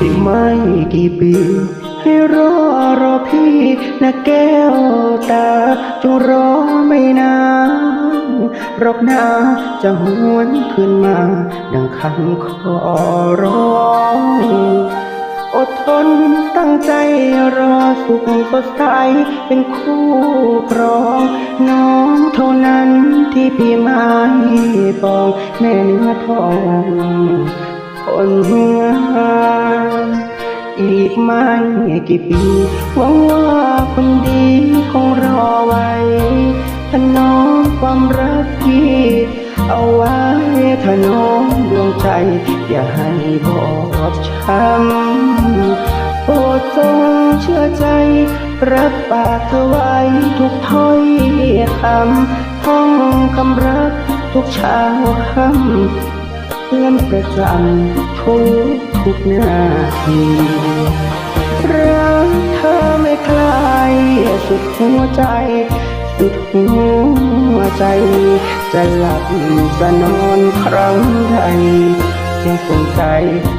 อีกไม่กี่ปี ให้รอรอพี่นะแก้วตาจงรอไม่นานรอกหน้าจะหวนขึ้นมา ดังคำขอร้องอดทนตั้งใจรอสุขสดใสเป็นคู่ครอง น้องเท่านั้นที่พี่ไม่ปองแม่เนื้อทอง คนงามอีกไม่กี่ปีหวังว่าคนดีคงรอไว้ถนอมความรักที่เอาไว้ถนอมดวงใจ อย่าให้บอบช้ำโปรดจงเชื่อใจ รับปากเธอไว้ทุกถ้อยคำท่องคำรักทุกเช้าค่ำ เตือนประจำทุกทุกนาทีรักเธอไม่คลายสุดหัวใจ สุดหัวใจ จะหลับจะนอนครั้งใดยังสงใจ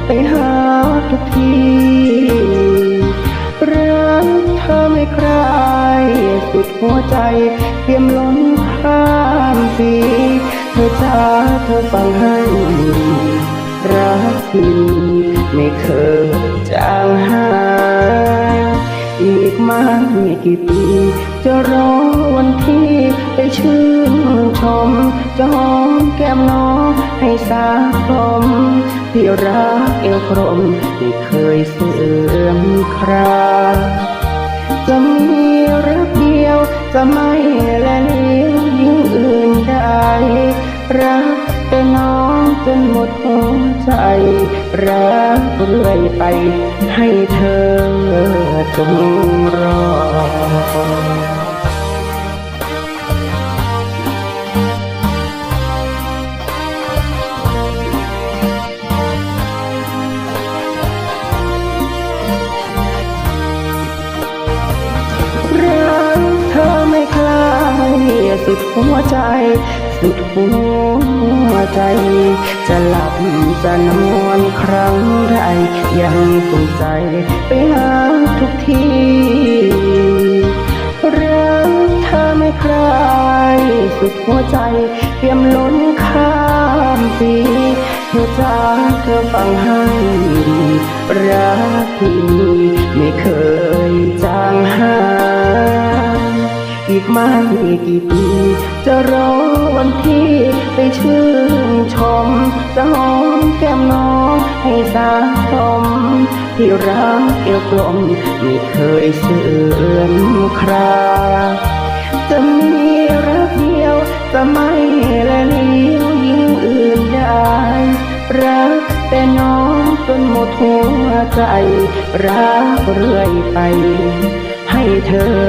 ไปหาทุกทีรักเธอไม่คลาย สุดหัวใจเตรียมล้นข้ามปีเธอจ้าเธอ ฟังให้รักที่ไม่เคยจางหายอีกมาไม่กี่ปี จะรอวันที่ไปชื่นชม จะหอมแก้มน้องให้สาคมที่รักเอวกรมไม่เคยเสื่อมคราจะมีรักเดียวจะไม่และเลี้ยวยิ่งอื่นใดรัก แต่น้องจนหมดหัวใจรักเรื่อยไป ให้เธอจงรอ สุดหัวใจ สุดหัวใจ จะหลับจะนอนครั้งใดยังสงใจไปหาทุกทีรักเธอไม่คลายสุดหัวใจเตรียมล้นข้ามปีเธอจ้าเธอฟังให้รักที่มีไม่เคย ไม่กี่ปี จะรอวันที่ไปชื่นชม จะหอมแก้มน้องให้สาสมที่รักเอวกลมไม่เคยเสื่อมครา จะมีรักเดียวจะไม่ละเลี้ยวยิ่งอื่นได้ รักแต่น้องจนหมดหัวใจ รักเรื่อยไป ให้เธอ